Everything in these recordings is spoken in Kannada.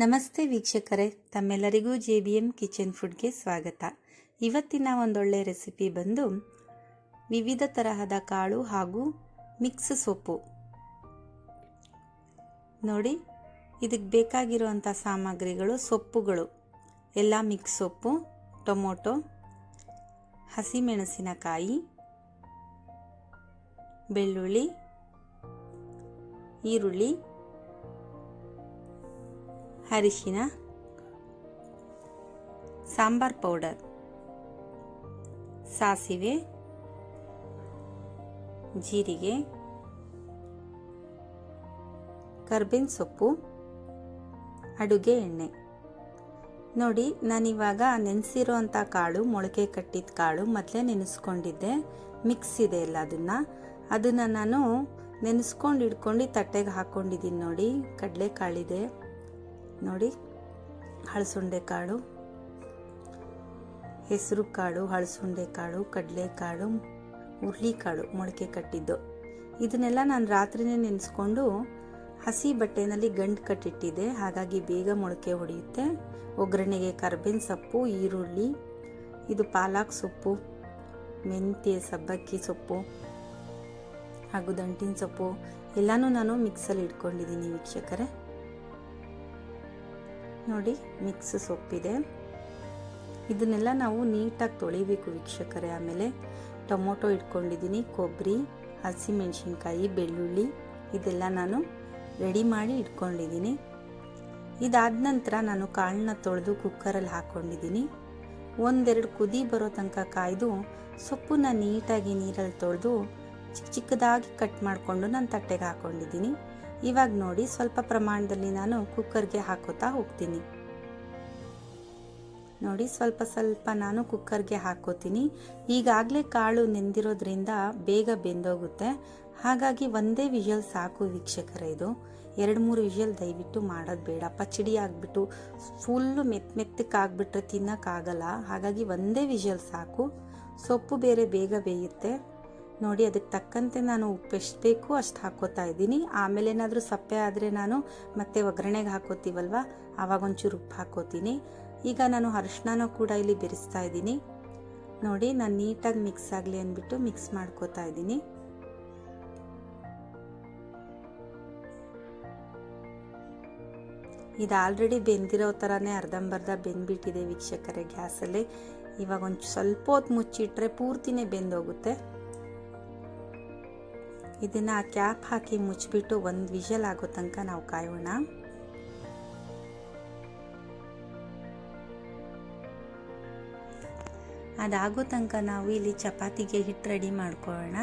ನಮಸ್ತೆ ವೀಕ್ಷಕರೇ, ತಮ್ಮೆಲ್ಲರಿಗೂ ಜೆ ಬಿ ಎಂ ಕಿಚನ್ ಫುಡ್ಗೆ ಸ್ವಾಗತ. ಇವತ್ತಿನ ಒಂದೊಳ್ಳೆ ರೆಸಿಪಿ ಬಂದು ವಿವಿಧ ತರಹದ ಕಾಳು ಹಾಗೂ ಮಿಕ್ಸ್ ಸೊಪ್ಪು. ನೋಡಿ, ಇದಕ್ಕೆ ಬೇಕಾಗಿರುವಂಥ ಸಾಮಗ್ರಿಗಳು ಸೊಪ್ಪುಗಳು. ಎಲ್ಲ ಮಿಕ್ಸ್ ಸೊಪ್ಪು, ಟೊಮೊಟೊ, ಹಸಿಮೆಣಸಿನಕಾಯಿ, ಬೆಳ್ಳುಳ್ಳಿ, ಈರುಳ್ಳಿ ಅರಿಶಿನ, ಸಾಂಬಾರ್ ಪೌಡರ್, ಸಾಸಿವೆ, ಜೀರಿಗೆ, ಕರ್ಬೇವಿನ ಸೊಪ್ಪು, ಅಡುಗೆ ಎಣ್ಣೆ. ನೋಡಿ, ನಾನಿವಾಗ ನೆನೆಸಿರೋಂಥ ಕಾಳು, ಮೊಳಕೆ ಕಟ್ಟಿದ ಕಾಳು ಮೊದಲೇ ನೆನೆಸ್ಕೊಂಡಿದ್ದೆ. ಮಿಕ್ಸ್ ಇದೆ ಎಲ್ಲ ಅದನ್ನು. ಅದನ್ನು ನಾನು ನೆನೆಸ್ಕೊಂಡು ಇಟ್ಕೊಂಡು ತಟ್ಟೆಗೆ ಹಾಕ್ಕೊಂಡಿದ್ದೀನಿ ನೋಡಿ. ಕಡಲೆಕಾಳಿದೆ. ನೋಡಿ, ಹಳಸುಂಡೆ ಕಾಳು, ಹೆಸರು ಕಾಳು, ಹಳಸುಂಡೆ ಕಾಳು ಕಡಲೆಕಾಳು ಹುರುಳಿಕಾಳು ಮೊಳಕೆ ಕಟ್ಟಿದ್ದು. ಇದನ್ನೆಲ್ಲ ನಾನು ರಾತ್ರಿನೇ ನೆನೆಸ್ಕೊಂಡು ಹಸಿ ಬಟ್ಟೆನಲ್ಲಿ ಗಂಟು ಕಟ್ಟಿಟ್ಟಿದ್ದೆ. ಹಾಗಾಗಿ ಬೇಗ ಮೊಳಕೆ ಹೊಡೆಯುತ್ತೆ. ಒಗ್ಗರಣೆಗೆ ಕರ್ಬೇವಿನ ಸೊಪ್ಪು, ಈರುಳ್ಳಿ, ಇದು ಪಾಲಾಕ್ ಸೊಪ್ಪು, ಮೆಂತ್ಯ, ಸಬ್ಬಕ್ಕಿ ಸೊಪ್ಪು, ಹಾಗೂ ದಂಟಿನ ಸೊಪ್ಪು. ಎಲ್ಲನೂ ನಾನು ಮಿಕ್ಸಲ್ಲಿ ಇಟ್ಕೊಂಡಿದ್ದೀನಿ ವೀಕ್ಷಕರೇ. ನೋಡಿ ಮಿಕ್ಸ್ ಸೊಪ್ಪಿದೆ. ಇದನ್ನೆಲ್ಲ ನಾವು ನೀಟಾಗಿ ತೊಳಿಬೇಕು ವೀಕ್ಷಕರೇ. ಆಮೇಲೆ ಟೊಮೊಟೊ ಇಟ್ಕೊಂಡಿದ್ದೀನಿ, ಕೊಬ್ಬರಿ, ಹಸಿಮೆಣಸಿನ್ಕಾಯಿ, ಬೆಳ್ಳುಳ್ಳಿ, ಇದೆಲ್ಲ ನಾನು ರೆಡಿ ಮಾಡಿ ಇಟ್ಕೊಂಡಿದ್ದೀನಿ. ಇದಾದ ನಂತರ ನಾನು ಕಾಳನ್ನ ತೊಳೆದು ಕುಕ್ಕರಲ್ಲಿ ಹಾಕ್ಕೊಂಡಿದ್ದೀನಿ ಒಂದೆರಡು ಕುದಿ ಬರೋ ತನಕ ಕಾಯ್ದು ಸೊಪ್ಪನ್ನ ನೀಟಾಗಿ ನೀರಲ್ಲಿ ತೊಳೆದು ಚಿಕ್ಕ ಚಿಕ್ಕದಾಗಿ ಕಟ್ ಮಾಡಿಕೊಂಡು ನಾನು ತಟ್ಟೆಗೆ ಹಾಕ್ಕೊಂಡಿದ್ದೀನಿ ಇವಾಗ ನೋಡಿ ಸ್ವಲ್ಪ ಪ್ರಮಾಣದಲ್ಲಿ ನಾನು ಕುಕ್ಕರ್ಗೆ ಹಾಕೋತಾ ಹೋಗ್ತೀನಿ. ನೋಡಿ ಸ್ವಲ್ಪ ಸ್ವಲ್ಪ ನಾನು ಕುಕ್ಕರ್ಗೆ ಹಾಕೋತೀನಿ. ಈಗಾಗಲೇ ಕಾಳು ನೆಂದಿರೋದ್ರಿಂದ ಬೇಗ ಬೆಂದೋಗುತ್ತೆ. ಹಾಗಾಗಿ ಒಂದೇ ವಿಷಲ್ ಸಾಕು ವೀಕ್ಷಕರ ಇದು. ಎರಡು ಮೂರು ವಿಷಲ್ ದಯವಿಟ್ಟು ಮಾಡೋದು ಬೇಡ. ಪಚಡಿ ಆಗಿಬಿಟ್ಟು ಫುಲ್ಲು ಮೆತ್ತ ಮೆತ್ತಕ್ಕೆ ಆಗಿಬಿಟ್ರೆ ತಿನ್ನೋಕ್ಕಾಗಲ್ಲ. ಹಾಗಾಗಿ ಒಂದೇ ವಿಷಲ್ ಸಾಕು. ಸೊಪ್ಪು ಬೇರೆ ಬೇಗ ಬೇಯುತ್ತೆ. ನೋಡಿ, ಅದಕ್ಕೆ ತಕ್ಕಂತೆ ನಾನು ಉಪ್ಪು ಎಷ್ಟು ಬೇಕು ಅಷ್ಟು ಹಾಕೋತಾ ಇದ್ದೀನಿ. ಆಮೇಲೆ ಏನಾದರೂ ಸಪ್ಪೆ ಆದರೆ ನಾನು ಮತ್ತೆ ಒಗ್ಗರಣೆಗೆ ಹಾಕೋತೀವಲ್ವ ಆವಾಗ ಒಂಚೂರು ಉಪ್ಪು ಹಾಕೋತೀನಿ ಈಗ ನಾನು ಅರಿಶಿನ ಕೂಡ ಇಲ್ಲಿ ಬೆರೆಸ್ತಾ ಇದ್ದೀನಿ. ನೋಡಿ, ನಾನು ನೀಟಾಗಿ ಮಿಕ್ಸ್ ಆಗಲಿ ಅಂದ್ಬಿಟ್ಟು ಮಿಕ್ಸ್ ಮಾಡ್ಕೋತಾ ಇದ್ದೀನಿ. ಇದು ಆಲ್ರೆಡಿ ಬೆಂದಿರೋ ಥರನೇ ಅರ್ಧಂಬರ್ಧ ಬೆಂದ್ಬಿಟ್ಟಿದೆ ವೀಕ್ಷಕರೇ ಗ್ಯಾಸಲ್ಲಿ. ಇವಾಗ ಒಂದು ಸ್ವಲ್ಪ ಹೊತ್ತು ಮುಚ್ಚಿಟ್ರೆ ಪೂರ್ತಿನೇ ಬೆಂದೋಗುತ್ತೆ. ಇದನ್ನು ಕ್ಯಾಪ್ ಹಾಕಿ ಮುಚ್ಚಿಬಿಟ್ಟು ಒಂದು ವಿಷಲ್ ಆಗೋ ತನಕ ನಾವು ಕಾಯೋಣ. ಅದಾಗೋ ತನಕ ನಾವು ಇಲ್ಲಿ ಚಪಾತಿಗೆ ಹಿಟ್ಟು ರೆಡಿ ಮಾಡ್ಕೊಳ್ಳೋಣ.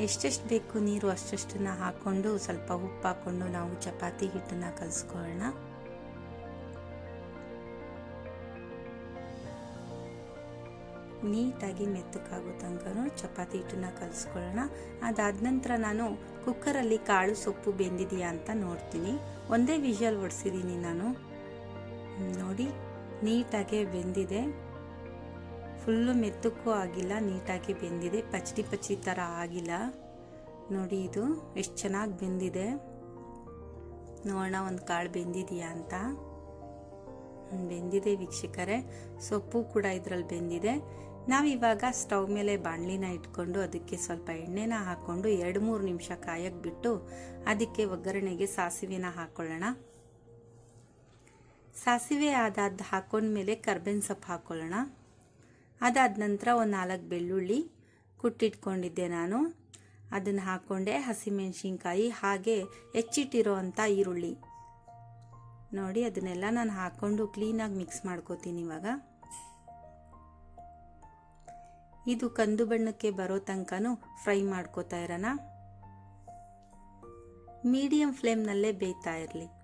ಎಷ್ಟೆಷ್ಟು ಬೇಕು ನೀರು ಅಷ್ಟಷ್ಟನ್ನ ಹಾಕ್ಕೊಂಡು ಸ್ವಲ್ಪ ಉಪ್ಪು ಹಾಕ್ಕೊಂಡು ನಾವು ಚಪಾತಿ ಹಿಟ್ಟನ್ನು ಕಲಿಸ್ಕೊಳ್ಳೋಣ. ನೀಟಾಗಿ ಮೆತ್ತಕ್ಕಾಗೋ ತನಕ ಚಪಾತಿ ಹಿಟ್ಟನ್ನ ಕಲಿಸ್ಕೊಳ್ಳೋಣ. ಅದಾದ ನಂತರ ನಾನು ಕುಕ್ಕರಲ್ಲಿ ಕಾಳು ಸೊಪ್ಪು ಬೆಂದಿದೆಯಾ ಅಂತ ನೋಡ್ತೀನಿ. ಒಂದೇ ವಿಷಲ್ ಒಡಿಸಿದ್ದೀನಿ ನಾನು. ನೋಡಿ, ನೀಟಾಗೆ ಬೆಂದಿದೆ. ಫುಲ್ಲು ಮೆತ್ತಕ್ಕೂ ಆಗಿಲ್ಲ, ನೀಟಾಗಿ ಬೆಂದಿದೆ. ಪಚಡಿ ಪಚಡಿ ಥರ ಆಗಿಲ್ಲ. ನೋಡಿ ಇದು, ಎಷ್ಟು ಚೆನ್ನಾಗಿ ಬೆಂದಿದೆ. ನೋಡೋಣ, ಒಂದು ಕಾಳು ಬೆಂದಿದೆಯಾ ಅಂತ. ಬೆಂದಿದೆ ವೀಕ್ಷಕರೇ. ಸೊಪ್ಪು ಕೂಡ ಇದರಲ್ಲಿ ಬೆಂದಿದೆ. ನಾವಿವಾಗ ಸ್ಟವ್ ಮೇಲೆ ಬಾಣಲಿನ ಇಟ್ಕೊಂಡು ಅದಕ್ಕೆ ಸ್ವಲ್ಪ ಎಣ್ಣೆನ ಹಾಕ್ಕೊಂಡು ಎರಡು ಮೂರು ನಿಮಿಷ ಕಾಯಕ್ಕೆ ಬಿಟ್ಟು ಅದಕ್ಕೆ ಒಗ್ಗರಣೆಗೆ ಸಾಸಿವೆನ ಹಾಕ್ಕೊಳ್ಳೋಣ ಸಾಸಿವೆ ಆದಾದ ಹಾಕೊಂಡ್ಮೇಲೆ ಕರ್ಬೇವಿನ ಸೊಪ್ಪು ಹಾಕ್ಕೊಳ್ಳೋಣ ಅದಾದ ನಂತರ ಒಂದು ನಾಲ್ಕು ಬೆಳ್ಳುಳ್ಳಿ ಕುಟ್ಟಿಟ್ಕೊಂಡಿದ್ದೆ ನಾನು. ಅದನ್ನು ಹಾಕ್ಕೊಂಡೆ ಹಸಿಮೆಣಸಿನ್ಕಾಯಿ ಹಾಗೆ ಹೆಚ್ಚಿಟ್ಟಿರೋ ಅಂಥ ಈರುಳ್ಳಿ. ನೋಡಿ, ಅದನ್ನೆಲ್ಲ ನಾನು ಹಾಕ್ಕೊಂಡು ಕ್ಲೀನಾಗಿ ಮಿಕ್ಸ್ ಮಾಡ್ಕೋತೀನಿ ಇವಾಗ. ಇದು ಕಂದು ಬಣ್ಣಕ್ಕೆ ಬರೋ ತನಕನೂ ಫ್ರೈ ಮಾಡ್ಕೋತಾ ಇರೋಣ. ಮೀಡಿಯಂ ಫ್ಲೇಮ್ನಲ್ಲೇ ಬೇಯ್ತಾ ಇರಲಿ.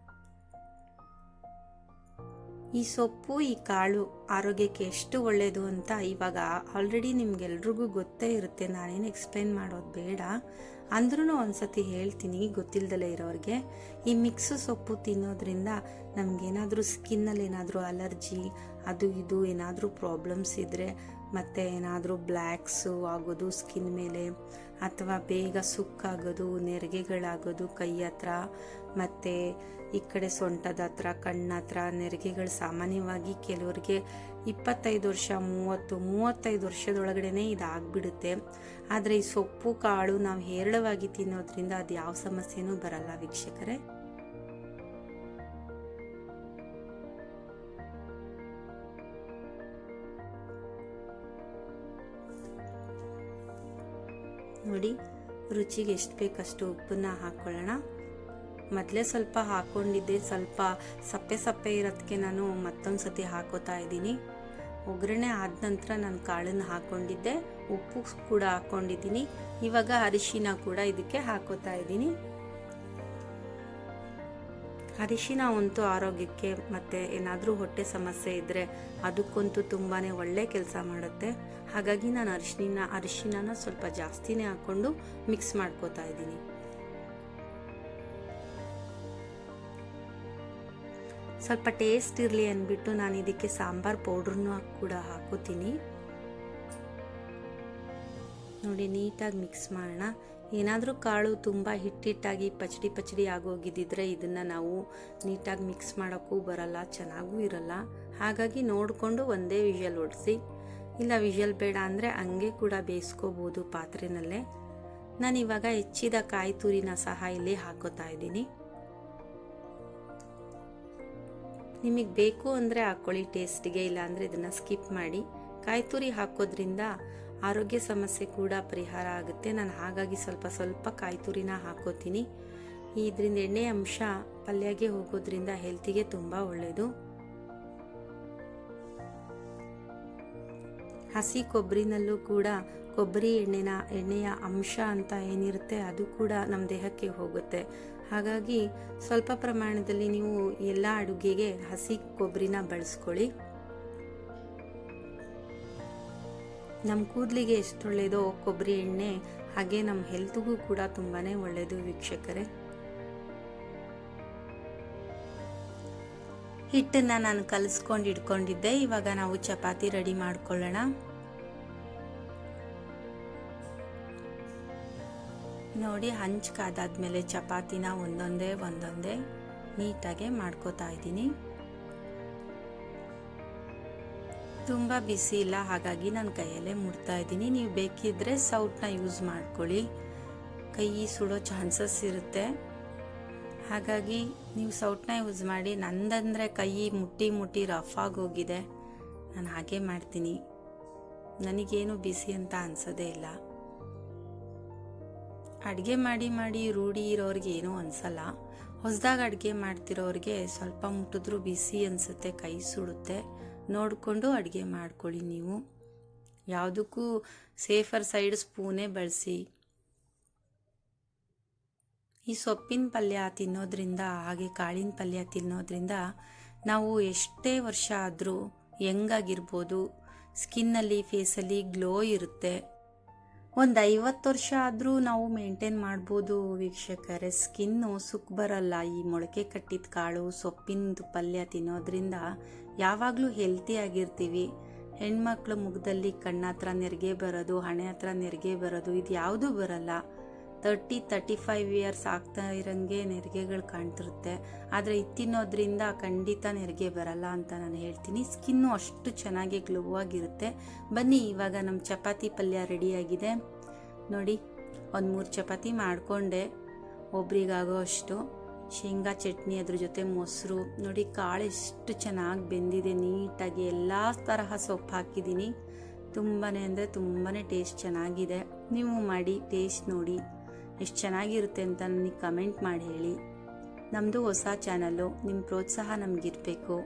ಈ ಸೊಪ್ಪು, ಈ ಕಾಳು ಆರೋಗ್ಯಕ್ಕೆ ಎಷ್ಟು ಒಳ್ಳೆಯದು ಅಂತ ಇವಾಗ ಆಲ್ರೆಡಿ ನಿಮ್ಗೆಲ್ರಿಗೂ ಗೊತ್ತೇ ಇರುತ್ತೆ. ನಾನೇನು ಎಕ್ಸ್ಪ್ಲೈನ್ ಮಾಡೋದು ಬೇಡ. ಅಂದ್ರೂ ಒಂದ್ಸತಿ ಹೇಳ್ತೀನಿ, ಗೊತ್ತಿಲ್ದಲೇ ಇರೋರಿಗೆ. ಈ ಮಿಕ್ಸ್ ಸೊಪ್ಪು ತಿನ್ನೋದ್ರಿಂದ ನಮಗೇನಾದರೂ ಸ್ಕಿನ್ನಲ್ಲಿ ಏನಾದರೂ ಅಲರ್ಜಿ ಅದು ಇದು ಏನಾದರೂ ಪ್ರಾಬ್ಲಮ್ಸ್ ಇದ್ದರೆ ಮತ್ತು ಏನಾದರೂ ಬ್ಲ್ಯಾಕ್ಸು ಆಗೋದು, ಸ್ಕಿನ್ ಮೇಲೆ ಅಥವಾ ಬೇಗ ಸುಕ್ಕಾಗೋದು, ನೆರಿಗೆಗಳಾಗೋದು, ಕೈ ಹತ್ರ ಮತ್ತು ಈ ಕಡೆ ಸೊಂಟದ ಹತ್ರ, ಕಣ್ಣ ಹತ್ರ ನೆರಿಗೆಗಳು ಸಾಮಾನ್ಯವಾಗಿ ಕೆಲವರಿಗೆ ಇಪ್ಪತ್ತೈದು ವರ್ಷ, ಮೂವತ್ತು, ಮೂವತ್ತೈದು ವರ್ಷದೊಳಗಡೆ ಇದಾಗ್ಬಿಡುತ್ತೆ. ಆದರೆ ಈ ಸೊಪ್ಪು, ಕಾಳು ನಾವು ಹೇರಳವಾಗಿ ತಿನ್ನೋದ್ರಿಂದ ಅದು ಯಾವ ಸಮಸ್ಯೆನೂ ಬರಲ್ಲ ವೀಕ್ಷಕರೇ. ನೋಡಿ, ರುಚಿಗೆ ಎಷ್ಟು ಬೇಕಷ್ಟು ಉಪ್ಪನ್ನ ಹಾಕ್ಕೊಳ್ಳೋಣ ಮೊದಲೇ ಸ್ವಲ್ಪ ಹಾಕ್ಕೊಂಡಿದ್ದೆ ಸ್ವಲ್ಪ ಸಪ್ಪೆ ಸಪ್ಪೆ ಇರೋದಕ್ಕೆ ನಾನು ಮತ್ತೊಂದು ಸತಿ ಹಾಕೋತಾ ಇದ್ದೀನಿ. ಒಗ್ಗರಣೆ ಆದ ನಂತರ ನಾನು ಕಾಳನ್ನು ಹಾಕ್ಕೊಂಡಿದ್ದೆ ಉಪ್ಪು ಕೂಡ ಹಾಕ್ಕೊಂಡಿದ್ದೀನಿ ಇವಾಗ ಅರಿಶಿನ ಕೂಡ ಇದಕ್ಕೆ ಹಾಕೋತಾ ಇದ್ದೀನಿ. ಅರಿಶಿನ ಅಂತೂ ಆರೋಗ್ಯಕ್ಕೆ ಮತ್ತು ಏನಾದರೂ ಹೊಟ್ಟೆ ಸಮಸ್ಯೆ ಇದ್ದರೆ ಅದಕ್ಕಂತೂ ತುಂಬಾ ಒಳ್ಳೆ ಕೆಲಸ ಮಾಡುತ್ತೆ. ಹಾಗಾಗಿ ನಾನು ಅರಿಶಿನ ಅರಿಶಿನ ಸ್ವಲ್ಪ ಜಾಸ್ತಿನೇ ಹಾಕ್ಕೊಂಡು ಮಿಕ್ಸ್ ಮಾಡ್ಕೋತಾ ಇದ್ದೀನಿ. ಸ್ವಲ್ಪ ಟೇಸ್ಟ್ ಇರಲಿ ಅಂದ್ಬಿಟ್ಟು ನಾನು ಇದಕ್ಕೆ ಸಾಂಬಾರ್ ಪೌಡ್ರನ್ನು ಕೂಡ ಹಾಕೋತೀನಿ. ನೋಡಿ, ನೀಟಾಗಿ ಮಿಕ್ಸ್ ಮಾಡೋಣ. ಏನಾದರೂ ಕಾಳು ತುಂಬ ಹಿಟ್ಟಿಟ್ಟಾಗಿ ಪಚಡಿ ಪಚಡಿ ಆಗೋಗಿದ್ದಿದ್ರೆ ಇದನ್ನು ನಾವು ನೀಟಾಗಿ ಮಿಕ್ಸ್ ಮಾಡೋಕ್ಕೂ ಬರಲ್ಲ, ಚೆನ್ನಾಗೂ ಇರಲ್ಲ. ಹಾಗಾಗಿ ನೋಡಿಕೊಂಡು ಒಂದೇ ವಿಷಲ್ ಹೊಡೆಸಿ ಇಲ್ಲ ವಿಷಲ್ ಬೇಡ ಅಂದರೆ ಹಂಗೆ ಕೂಡ ಬೇಯಿಸ್ಕೋಬೋದು ಪಾತ್ರೆನಲ್ಲೇ. ನಾನು ಇವಾಗ ಹೆಚ್ಚಿದ ಕಾಯಿ ತುರಿನ ಸಹ ಇಲ್ಲಿ ಹಾಕೋತಾ ಇದ್ದೀನಿ. ನಿಮಗೆ ಬೇಕು ಅಂದರೆ ಹಾಕ್ಕೊಳ್ಳಿ ಟೇಸ್ಟಿಗೆ ಇಲ್ಲ ಅಂದರೆ ಇದನ್ನು ಸ್ಕಿಪ್ ಮಾಡಿ. ಕಾಯಿ ತುರಿ ಹಾಕೋದ್ರಿಂದ ಆರೋಗ್ಯ ಸಮಸ್ಯೆ ಕೂಡ ಪರಿಹಾರ ಆಗುತ್ತೆ. ನಾನು ಹಾಗಾಗಿ ಸ್ವಲ್ಪ ಸ್ವಲ್ಪ ಕಾಯಿ ತುರಿನ ಹಾಕೋತೀನಿ. ಇದರಿಂದ ಎಣ್ಣೆ ಅಂಶ ಪಲ್ಯಗೆ ಹೋಗೋದ್ರಿಂದ ಹೆಲ್ತಿಗೆ ತುಂಬ ಒಳ್ಳೆಯದು ಹಸಿ ಕೊಬ್ಬರಿನಲ್ಲೂ ಕೂಡ ಕೊಬ್ಬರಿ ಎಣ್ಣೆನ, ಎಣ್ಣೆಯ ಅಂಶ ಅಂತ ಏನಿರುತ್ತೆ ಅದು ಕೂಡ ನಮ್ಮ ದೇಹಕ್ಕೆ ಹೋಗುತ್ತೆ. ಹಾಗಾಗಿ ಸ್ವಲ್ಪ ಪ್ರಮಾಣದಲ್ಲಿ ನೀವು ಎಲ್ಲ ಅಡುಗೆಗೆ ಹಸಿ ಕೊಬ್ಬರಿನ ಬಳಸ್ಕೊಳ್ಳಿ. ನಮ್ಮ ಕೂದಲಿಗೆ ಎಷ್ಟು ಒಳ್ಳೆಯದೋ ಕೊಬ್ಬರಿ ಎಣ್ಣೆ, ಹಾಗೆ ನಮ್ಮ ಹೆಲ್ತ್ಗೂ ಕೂಡ ತುಂಬಾ ಒಳ್ಳೆಯದು ವೀಕ್ಷಕರೇ. ಹಿಟ್ಟನ್ನು ನಾನು ಕಲಿಸ್ಕೊಂಡು ಇಟ್ಕೊಂಡಿದ್ದೆ. ಇವಾಗ ನಾವು ಚಪಾತಿ ರೆಡಿ ಮಾಡ್ಕೊಳ್ಳೋಣ. ನೋಡಿ ಹಂಚ್ಕಾದಾದ್ಮೇಲೆ ಚಪಾತಿನ ಒಂದೊಂದೇ ಒಂದೊಂದೇ ನೀಟಾಗೆ ಮಾಡ್ಕೋತಾ ಇದ್ದೀನಿ. ತುಂಬ ಬಿಸಿ ಇಲ್ಲ, ಹಾಗಾಗಿ ನಾನು ಕೈಯಲ್ಲೇ ಮುಡ್ತಾ ಇದ್ದೀನಿ. ನೀವು ಬೇಕಿದ್ರೆ ಸೌಟ್ನ ಯೂಸ್ ಮಾಡ್ಕೊಳ್ಳಿ. ಕೈ ಸುಡೋ ಚಾನ್ಸಸ್ ಇರುತ್ತೆ. ಹಾಗಾಗಿ ನೀವು ಸೌಟ್ನ ಯೂಸ್ ಮಾಡಿ, ನಂದಂದರೆ ಕೈ ಮುಟ್ಟಿ ಮುಟ್ಟಿ ರಫ್ ಆಗೋಗಿದೆ ನಾನು ಹಾಗೆ ಮಾಡ್ತೀನಿ. ನನಗೇನು ಬಿಸಿ ಅಂತ ಅನ್ಸೋದೇ ಇಲ್ಲ. ಅಡುಗೆ ಮಾಡಿ ಮಾಡಿ ರೂಢಿ ಇರೋರಿಗೆ ಏನೂ ಅನಿಸಲ್ಲ. ಹೊಸದಾಗಿ ಅಡುಗೆ ಮಾಡ್ತಿರೋರಿಗೆ ಸ್ವಲ್ಪ ಮುಟ್ಟಿದ್ರೂ ಬಿಸಿ ಅನಿಸುತ್ತೆ, ಕೈ ಸುಡುತ್ತೆ. ನೋಡಿಕೊಂಡು ಅಡುಗೆ ಮಾಡ್ಕೊಳ್ಳಿ ನೀವು. ಯಾವುದಕ್ಕೂ ಸೇಫರ್ ಸೈಡ್ ಸ್ಪೂನೇ ಬಳಸಿ. ಈ ಸೊಪ್ಪಿನ ಪಲ್ಯ ತಿನ್ನೋದ್ರಿಂದ, ಹಾಗೆ ಕಾಳಿನ ಪಲ್ಯ ತಿನ್ನೋದ್ರಿಂದ ನಾವು ಎಷ್ಟೇ ವರ್ಷ ಆದರೂ ಹೆಂಗಾಗಿರ್ಬೋದು ಸ್ಕಿನ್ನಲ್ಲಿ ಫೇಸಲ್ಲಿ ಗ್ಲೋ ಇರುತ್ತೆ. ಒಂದು ಐವತ್ತು ವರ್ಷ ಆದರೂ ನಾವು ಮೇಂಟೈನ್ ಮಾಡ್ಬೋದು ವೀಕ್ಷಕರೇ. ಸ್ಕಿನ್ನು ಸುಕ್ ಬರಲ್ಲ. ಈ ಮೊಳಕೆ ಕಟ್ಟಿದ ಕಾಳು ಸೊಪ್ಪಿನದು ಪಲ್ಯ ತಿನ್ನೋದ್ರಿಂದ ಯಾವಾಗಲೂ ಹೆಲ್ತಿಯಾಗಿರ್ತೀವಿ ಹೆಣ್ಮಕ್ಳು ಮುಖದಲ್ಲಿ ಕಣ್ಣ ಹತ್ರ ನೆರಿಗೆ ಬರೋದು ಹಣೆ ಹತ್ರ ನೆರಿಗೆ ಬರೋದು ಇದು ಯಾವುದೂ ಬರಲ್ಲ. ತರ್ಟಿ ತರ್ಟಿ ಫೈವ್ ಇಯರ್ಸ್ ಆಗ್ತಾ ಇರೋಂಗೆ ನೆರಿಗೆಗಳು ಕಾಣ್ತಿರುತ್ತೆ. ಆದರೆ ಇದು ತಿನ್ನೋದ್ರಿಂದ ಖಂಡಿತ ನೆರಿಗೆ ಬರಲ್ಲ ಅಂತ ನಾನು ಹೇಳ್ತೀನಿ. ಸ್ಕಿನ್ನು ಅಷ್ಟು ಚೆನ್ನಾಗಿ ಗ್ಲೋ ಆಗಿರುತ್ತೆ. ಬನ್ನಿ, ಇವಾಗ ನಮ್ಮ ಚಪಾತಿ ಪಲ್ಯ ರೆಡಿಯಾಗಿದೆ ನೋಡಿ, ಒಂದು ಮೂರು ಚಪಾತಿ ಮಾಡಿಕೊಂಡೆ. ಒಬ್ರಿಗಾಗೋ ಅಷ್ಟು. ಶೇಂಗಾ ಚಟ್ನಿ ಅದ್ರ ಜೊತೆ ಮೊಸರು. ನೋಡಿ, ಕಾಳು ಎಷ್ಟು ಚೆನ್ನಾಗಿ ಬೆಂದಿದೆ, ನೀಟಾಗಿ. ಎಲ್ಲ ತರಹ ಸೊಪ್ಪು ಹಾಕಿದ್ದೀನಿ. ತುಂಬಾ ಅಂದರೆ ತುಂಬಾ ಟೇಸ್ಟ್ ಚೆನ್ನಾಗಿದೆ. ನೀವು ಮಾಡಿ, ಟೇಸ್ಟ್ ನೋಡಿ. ಎಷ್ಟು ಚೆನ್ನಾಗಿರುತ್ತೆ ಅಂತ ನನಗೆ ಕಮೆಂಟ್ ಮಾಡಿ ಹೇಳಿ. ನಮ್ಮದು ಹೊಸ ಚಾನಲ್ಲು ನಿಮ್ಮ ಪ್ರೋತ್ಸಾಹ ನಮಗಿರಬೇಕು.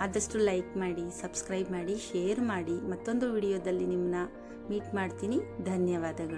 ಆದಷ್ಟು ಲೈಕ್ ಮಾಡಿ, ಸಬ್ಸ್ಕ್ರೈಬ್ ಮಾಡಿ, ಶೇರ್ ಮಾಡಿ. ಮತ್ತೊಂದು ವಿಡಿಯೋದಲ್ಲಿ ನಿಮ್ಮನ್ನ ಮೀಟ್ ಮಾಡ್ತೀನಿ. ಧನ್ಯವಾದಗಳು.